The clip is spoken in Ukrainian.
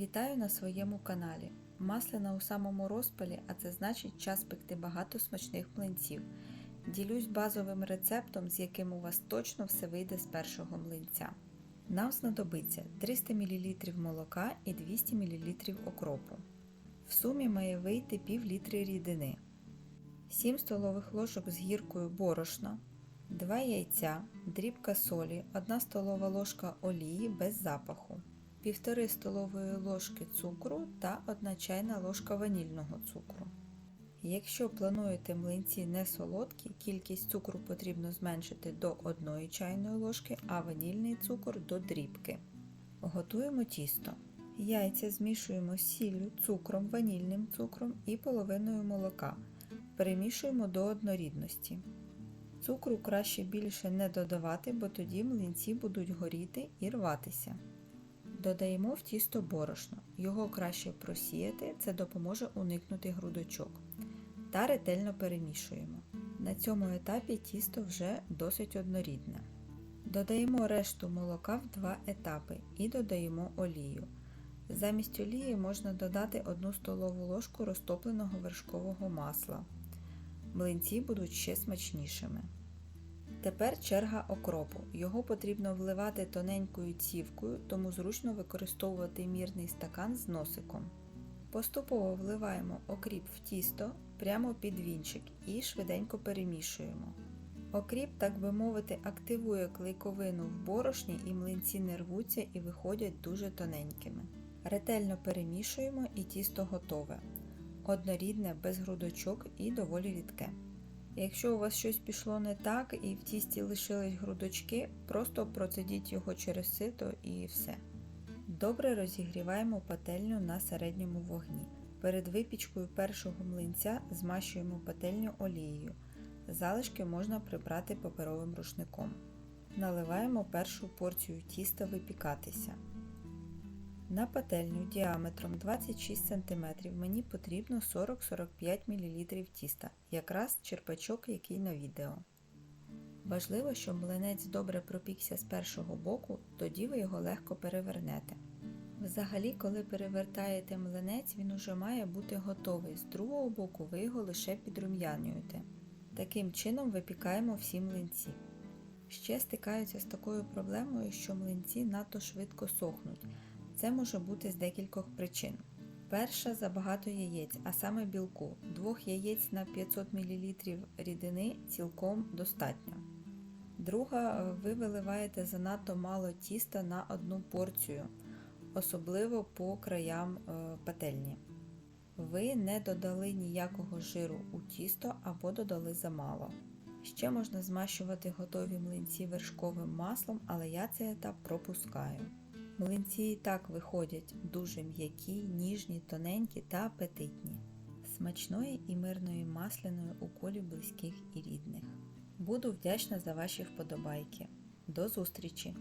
Вітаю на своєму каналі. Маслина у самому розпалі, а це значить час пекти багато смачних млинців. Ділюсь базовим рецептом, з яким у вас точно все вийде з першого млинця. Нам знадобиться 300 мл молока і 200 мл окропу. В сумі має вийти пів літри рідини, 7 столових ложок з гіркою борошна, 2 яйця, дрібка солі, 1 столова ложка олії без запаху, 1,5 столової ложки цукру та 1 чайна ложка ванільного цукру. Якщо плануєте млинці не солодкі, кількість цукру потрібно зменшити до 1 чайної ложки, а ванільний цукор до дрібки. Готуємо тісто. Яйця змішуємо з сіллю, цукром, ванільним цукром і половиною молока. Перемішуємо до однорідності. Цукру краще більше не додавати, бо тоді млинці будуть горіти і рватися. Додаємо в тісто борошно. Його краще просіяти, це допоможе уникнути грудочок. Та ретельно перемішуємо. На цьому етапі тісто вже досить однорідне. Додаємо решту молока в два етапи і додаємо олію. Замість олії можна додати 1 столову ложку розтопленого вершкового масла. Млинці будуть ще смачнішими. Тепер черга окропу. Його потрібно вливати тоненькою цівкою, тому зручно використовувати мірний стакан з носиком. Поступово вливаємо окріп в тісто прямо під вінчик і швиденько перемішуємо. Окріп, так би мовити, активує клейковину в борошні і млинці не рвуться і виходять дуже тоненькими. Ретельно перемішуємо і тісто готове. Однорідне, без грудочок і доволі рідке. Якщо у вас щось пішло не так і в тісті лишились грудочки, просто процедіть його через сито і все. Добре розігріваємо пательню на середньому вогні. Перед випічкою першого млинця змащуємо пательню олією. Залишки можна прибрати паперовим рушником. Наливаємо першу порцію тіста випікатися. На пательню діаметром 26 см мені потрібно 40-45 мл тіста, якраз черпачок, який на відео. Важливо, щоб млинець добре пропікся з першого боку, тоді ви його легко перевернете. Взагалі, коли перевертаєте млинець, він уже має бути готовий, з другого боку ви його лише підрум'янюєте. Таким чином випікаємо всі млинці. Ще стикаються з такою проблемою, що млинці надто швидко сохнуть. Це може бути з декількох причин. Перша забагато яєць, а саме білку. Двох яєць на 500 мл рідини цілком достатньо. Друга, ви виливаєте занадто мало тіста на одну порцію, особливо по краям пательні. Ви не додали ніякого жиру у тісто або додали замало. Ще можна змащувати готові млинці вершковим маслом, але я цей етап пропускаю. Млинці і так виходять дуже м'які, ніжні, тоненькі та апетитні. Смачної і мирної масляної у колі близьких і рідних. Буду вдячна за ваші вподобайки. До зустрічі!